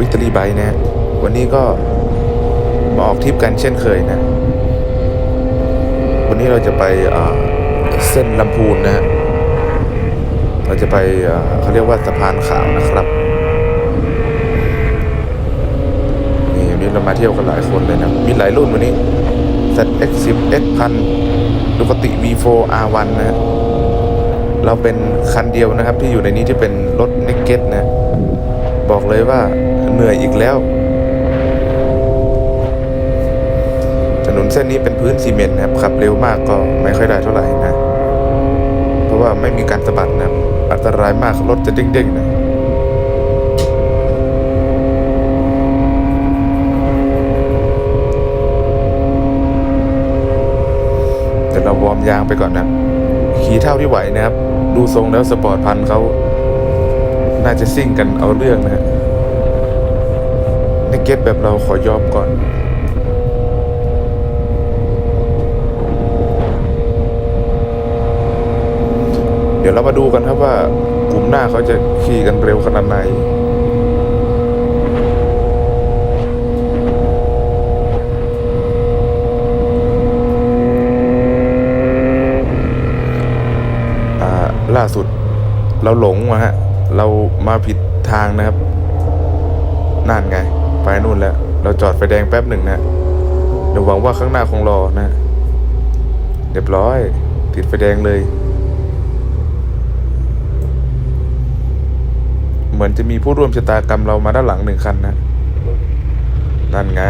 วิกตอรี่ไบนะ วันนี้ก็มาออกทริปกันเช่นเคยนะ วันนี้เราจะไปเส้นลำพูนนะฮะเราจะไปเขาเรียกว่าสะพานขาวนะครับ นี่วันนี้เรามาเที่ยวกันหลายคนเลยนะ มีหลายรุ่นวันนี้ ZX10 X 1000 ดูกติ V4 R1 นะฮะเราเป็นคันเดียวนะครับที่อยู่ในนี้ที่เป็นรถ n น k e d นะ บอกเลยว่า เหนื่อยอีกแล้ว ถนนเส้นนี้เป็นพื้นซีเมนต์นะครับขับเร็วมากก็ไม่ค่อยได้เท่าไหร่นะ เพราะว่าไม่มีการสะบัดนะอันตรายมากรถจะเด้งๆนะเดี๋ยวเราวอร์มยางไปก่อนนะขี่เท่าที่ไหวนะครับ ดูทรงแล้วสปอร์ตพันเขาน่าจะซิ่งกันเอาเรื่องนะฮะ ในเก็ตแบบเราขอยอมก่อน เดี๋ยวเรามาดูกันครับว่ากลุ่มหน้าเขาจะขี่กันเร็วขนาดไหนล่าสุดเราหลงมาฮะ เรามาผิดทางนะครับ นั่นไง ไปนู่นแล้ว เราจอดไฟแดงแป๊บหนึ่งนะเดี๋ยวหวังว่าข้างหน้าคงรอนะ เรียบร้อย ติดไฟแดงเลย เหมือนจะมีผู้ร่วมชะตากรรมเรามาด้านหลังหนึ่งคันนะ นั่นไง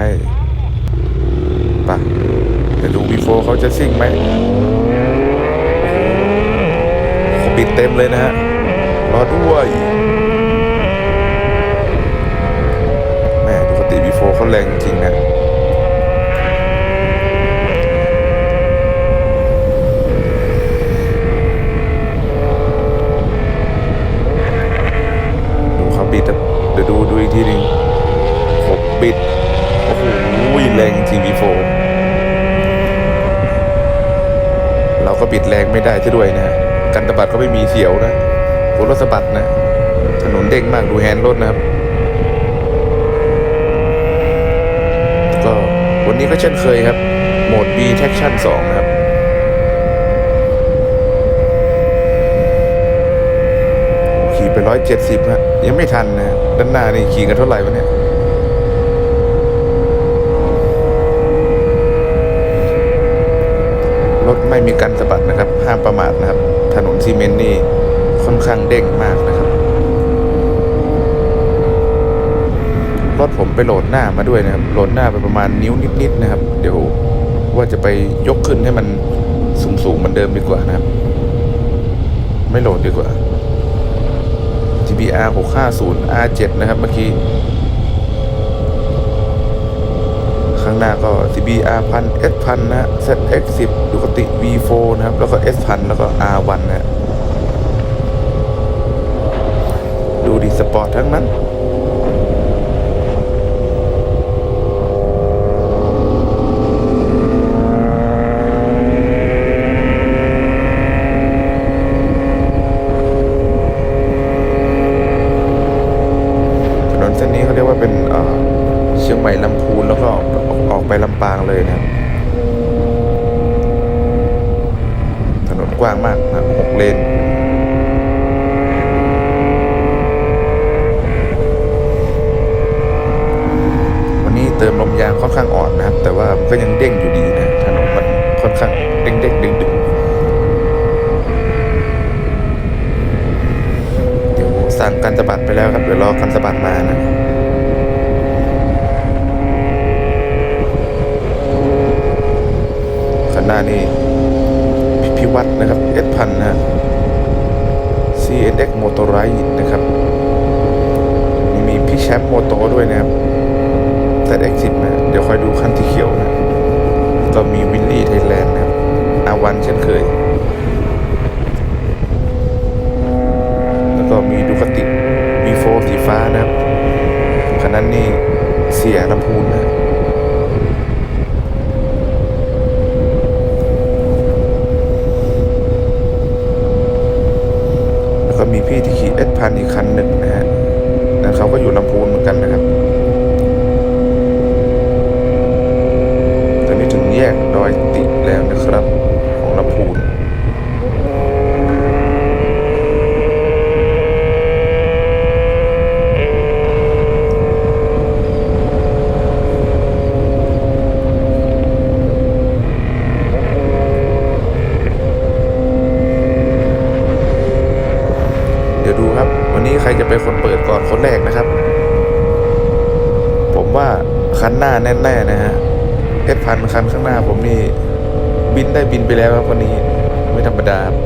ไปะเดี๋ยวดูวีโฟเขาจะซิ่งไหมเขาปิดเต็มเลยนะฮะ รอด้วยแม่ดูกติวีโฟเขาแรงจริงนะดูเขาบิดเดี๋ยวดูดูอีกทีหนึ่งหกบิด โอ้โหแรงจริงวีโฟเราก็บิดแรงไม่ได้ซะด้วยนะฮะกันตะบัดก็ไม่มีเสียวนะรถสะบัดนะ ถนนเด้งมากดูแฮนด์รถนะครับ ก็วั นี้ก็เช่นเคยครับ โหมด B Traction 2 นะครับขี่ไป170ฮะยังไม่ทันนะด้านหน้านี่ขี่กันเท่าไหร่วะเนี่ยรถไม่มีการสะบัดนะครับ ห้ามประมาทนะครับ ถนนซีเมนต์นี่ค่อนข้างเด้งมากนะครับ รถผมไปโหลดหน้ามาด้วยนะครับ โหลดหน้าไปประมาณนิ้วนิดๆนะครับ เดี๋ยวว่าจะไปยกขึ้นให้มันสูงๆเหมือนเดิมดีกว่านะครับ ไม่โหลดดีกว่า GBR 650 R7 นะครับเมื่อกี้ ข้างหน้าก็ CBR พัน S พันนะ ZX 10 ดูกติ V4 นะครับ แล้วก็ S พันแล้วก็ R1 นะ ดูดีสปอร์ตทั้งนั้น ถนนเส้นนี้เขาเรียกว่าเป็นเอ่อเชียงใหม่ลำพูนแล้วก็ออกออกไปลำปางเลยนะถนนกว้างมากนะหกเลนวันนี้เติมลมยางค่อนข้างอ่อนนะครับ แต่ว่าก็ยังเด้งอยู่ดีนะถนนมันค่อนข้างเด้งเด้งดึงดึงเดี๋ยวสั่งกันสะบัดไปแล้วครับเดี๋ยวรอกันสะบัดมานะ ข้าง หน้านี่พิพิวัตนะครับเอสพันนะ CNX Motorite นะครับมีมีพี่แชมป์โมโตด้วยนะครับ ZX10 นะ เดี๋ยวคอยดูคันที่เขียวนะ ก็มีวิลลี่ไทยแลนด์นะครับอาวันเช่นเคย แล้วก็มีดูคติ V4 สีฟ้านะครับคันนั้นนี่เสียลำพูนนะ แล้วก็มีพี่ที่ขี่เอสพันอีกคันหนึ่งนะฮะนั่นเขาก็อยู่ลำพูนเหมือนกันนะครับ วันนี้ ใครจะเป็นคนเปิดก่อนคนแรกนะครับ ผมว่าคันหน้าแน่ๆนะฮะเอสพันคันข้างหน้าผมนี่ บินได้บินไปแล้วครับวันนี้ไม่ธรรมดาครับ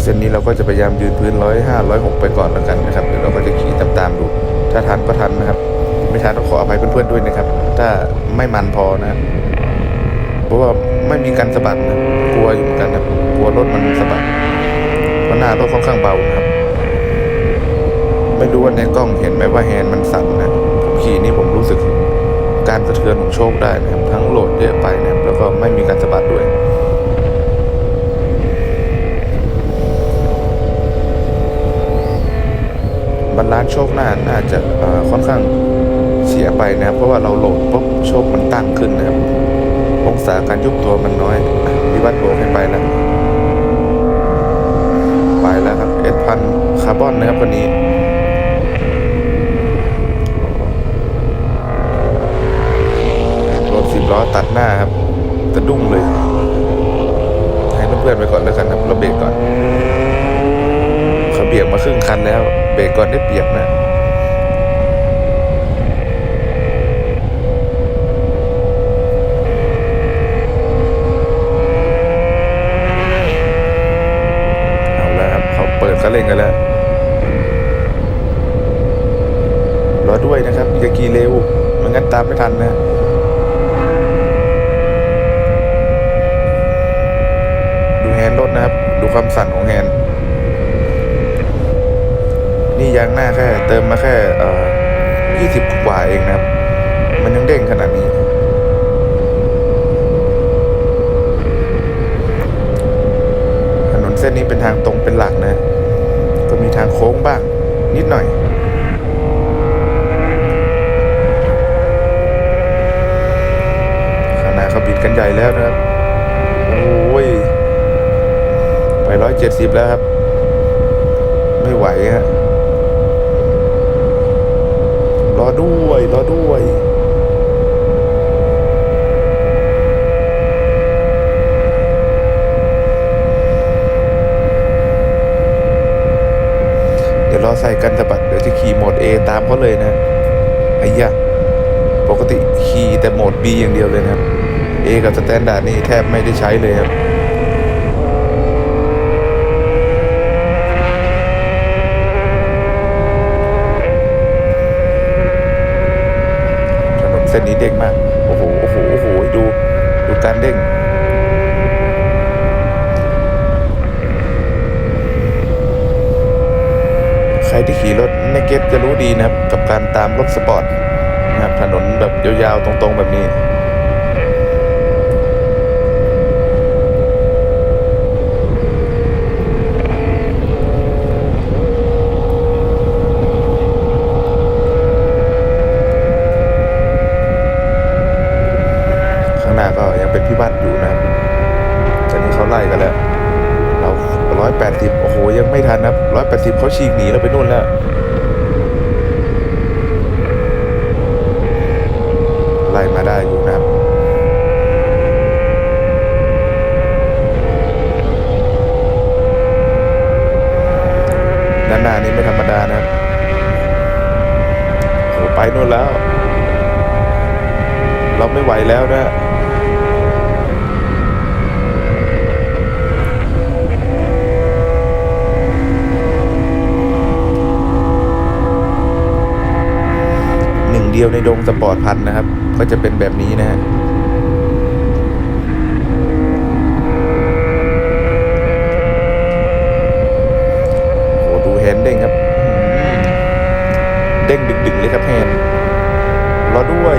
เส้นนี้เราก็จะพยายามยืนพื้นร้อยห้าร้อยหกไปก่อนแล้วกันนะครับเดี๋ยวเราก็จะขี่ตามๆดู ถ้าทันก็ทันนะครับ ไม่ทันต้องขออภัยเพื่อนๆด้วยนะครับ ถ้าไม่มันพอนะ เพราะว่าไม่มีการสะบัดนะกลัวอยู่เหมือนกันนะกลัวรถมันสะบัดเพราะหน้ารถค่อนข้างเบานะครับ ไม่รู้ว่าในกล้องเห็นไหมว่าแฮนด์มันสั่นนะผมขี่นี่ผมรู้สึกการสะเทือนของโชคได้นะครับ ทั้งโหลดเยอะไปนะครับแล้วก็ไม่มีการสะบัดด้วยบรรลานโชคหน้าน่าจะค่อนข้างเสียไปนะครับเพราะว่าเราโหลดปุ๊บโชคมันตั้งขึ้นนะครับ องศาการยุบตัวมันน้อยอ่วิวัฒน์โบกให้ไปแล้ว ไปแล้วครับเอสพันคาร์บอนนะครับวันนี้รถสิบล้อตัดหน้าครับจะดุ้งเลย ให้เพื่อนๆไปก่อนแล้วกันครับเราเบรกก่อนเขาเบียกมาครึ่งคันแล้ว เบรกก่อนได้เปียบนะ เอาแล้วครับเขาเปิดเขาเร่งกันแล้ว รอด้วยนะครับอย่าขี่ เร็วไม่งั้นตามไม่ทันนะดูแฮนด์รถนะครับ ดูความสั่นของแฮนด์นี่ยางหน้าแค่ เติมมาแค่เอ่อยี่สิบกว่าเองนะครับ มันยังเด้งขนาดนี้ ถนนเส้นนี้เป็นทางตรงเป็นหลักนะ ก็มีทางโค้งบ้าง นิดหน่อย ข้างหน้าเขาบิดกัน ใหญ่แล้วนะครับ โอ้ย ไปร้อยเจ็ดสิบแล้วครับ ไม่ไหวฮะ รอด้วย รอด้วยเดี๋ยวรอใส่กันสะบัดเดี๋ยวจะขี่โหมด A ตามเขาเลยนะไอ้ยะปกติขี่แต่โหมด B อย่างเดียวเลยนะครับ A กับสแตนดาร์ดนี่แทบไม่ได้ใช้เลยครับถนนเส้นนี้เด้งมาก โอ้โห โอ้โห โอ้โห ดู ดูการเด้งใครที่ขี่รถในเก็ตจะรู้ดีนะครับ กับการตามรถสปอร์ตนะครับถนนแบบยาวๆ ตรงๆ แบบนี้ ข้างหน้าก็ยังเป็นพิวัตรอยู่นะครับตอนนี้เขาไล่กันแล้ว เราร้อยแปดสิบโอ้โห ยังไม่ทันนะครับร้อย แปดสิบเขาฉีกหนีเราไปนู่นแล้ว ไล่มาได้อยู่นะครับด้านหน้านี้ไม่ธรรมดานะครับโหไปนู่นแล้ว เราไม่ไหวแล้วนะ หนึ่งเดี ยวในดงสปอร์ตพันธ์นะครับ ก็จะเป็นแบบนี้นะฮะโอ้โหดูแฮนด์เด้งครับ เด้งดึกๆเลยครับแฮนด์รอด้วย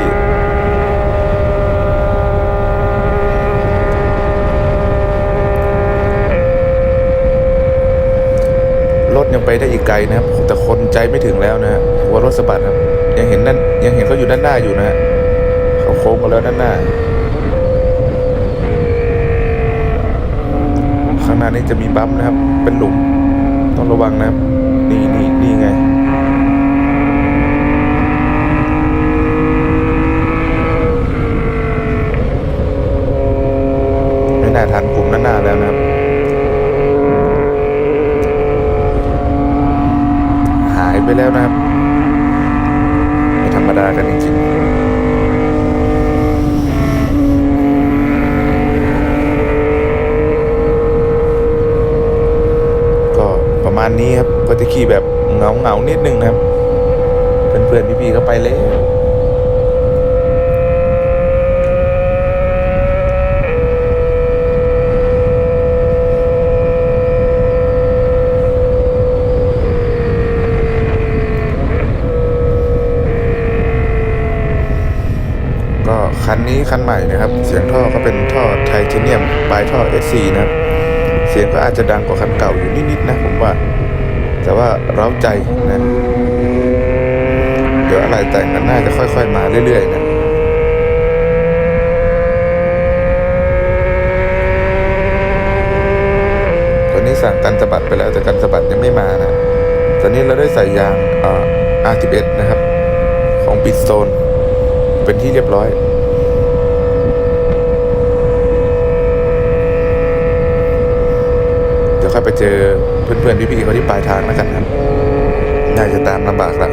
รถยังไปได้อีกไกลนะครับ แต่คนใจไม่ถึงแล้วนะฮะหัวรถสะบัดครับ ยังเห็นนั่นยังเห็นเขาอยู่ด้านหน้าอยู่นะฮะเขาโค้งมาแล้วด้านหน้า ข้างหน้านี้จะมีบัมนะครับ เป็นหลุมต้องระวังนะครับ นี่นี่นี่ไงไม่น่าทันกลุ่มด้านหน้าแล้วนะครับหายไปแล้วนะครับ ก็ประมาณนี้ครับก็จะขี่แบบเงาเงานิดนึงนะครับ เพื่อนๆพี่ๆก็ไปแล้ว เทเนียมปลายท่อ SC นะครับ เสียงก็อาจจะดังกว่าคันเก่าอยู่นิดๆนะผมว่า แต่ว่าเร้าใจนะ เดี๋ยวอะไรแต่งกันน่าจะค่อยๆมาเรื่อยๆนะตอนนี้สั่งกันสะบัดไปแล้วแต่กันสะบัดยังไม่มานะ ตอนนี้เราได้ใส่ยางอ่อ R11 นะครับ ของ b i t s t o n e เป็นที่เรียบร้อย เดี๋ยวค่อยไปเจอเพื่อนๆพี่ๆเขาที่ปลายทางแล้วกันครับน่าจะตามลำบากละ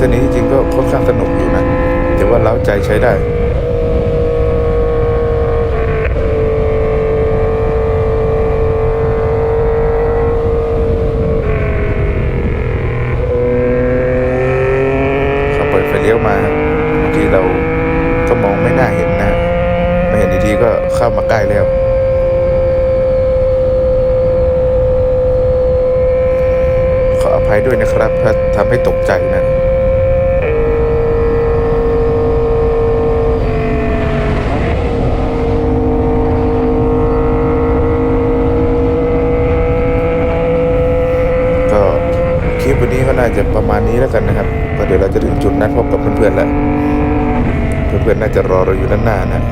เส้นนี้จริงก็ค่อนข้างสนุกอยู่นะถือว่าเล้าใจใช้ได้เขาเปิดไฟเลี้ยวมาบางทีเราก็มองไม่น่าเห็นนะไม่เห็นทีทีก็เข้ามาใกล้แล้วขออภัยด้วยนะครับถ้าทำให้ตกใจนะ ก็คลิปวันนี้ก็น่าจะประมาณนี้แล้วกันนะครับก็เดี๋ยวเราจะถึงจุดนัดพบกับเพื่อนๆแล้ว เพื่อนๆน่า จะรอเราอยู่ด้านหน้านะ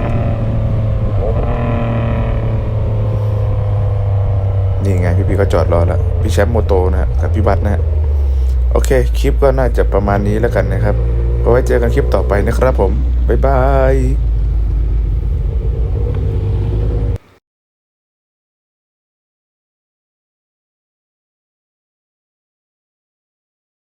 นี่ไงพี่พี่ก็จอดรอแล้วพี่แชมป์โมโตนะฮะกับพี่บัตนะฮะโอเค คลิปก็น่าจะประมาณนี้แล้วกันนะครับก็ไว้เจอกันคลิปต่อไปนะครับผม บ๊ายบาย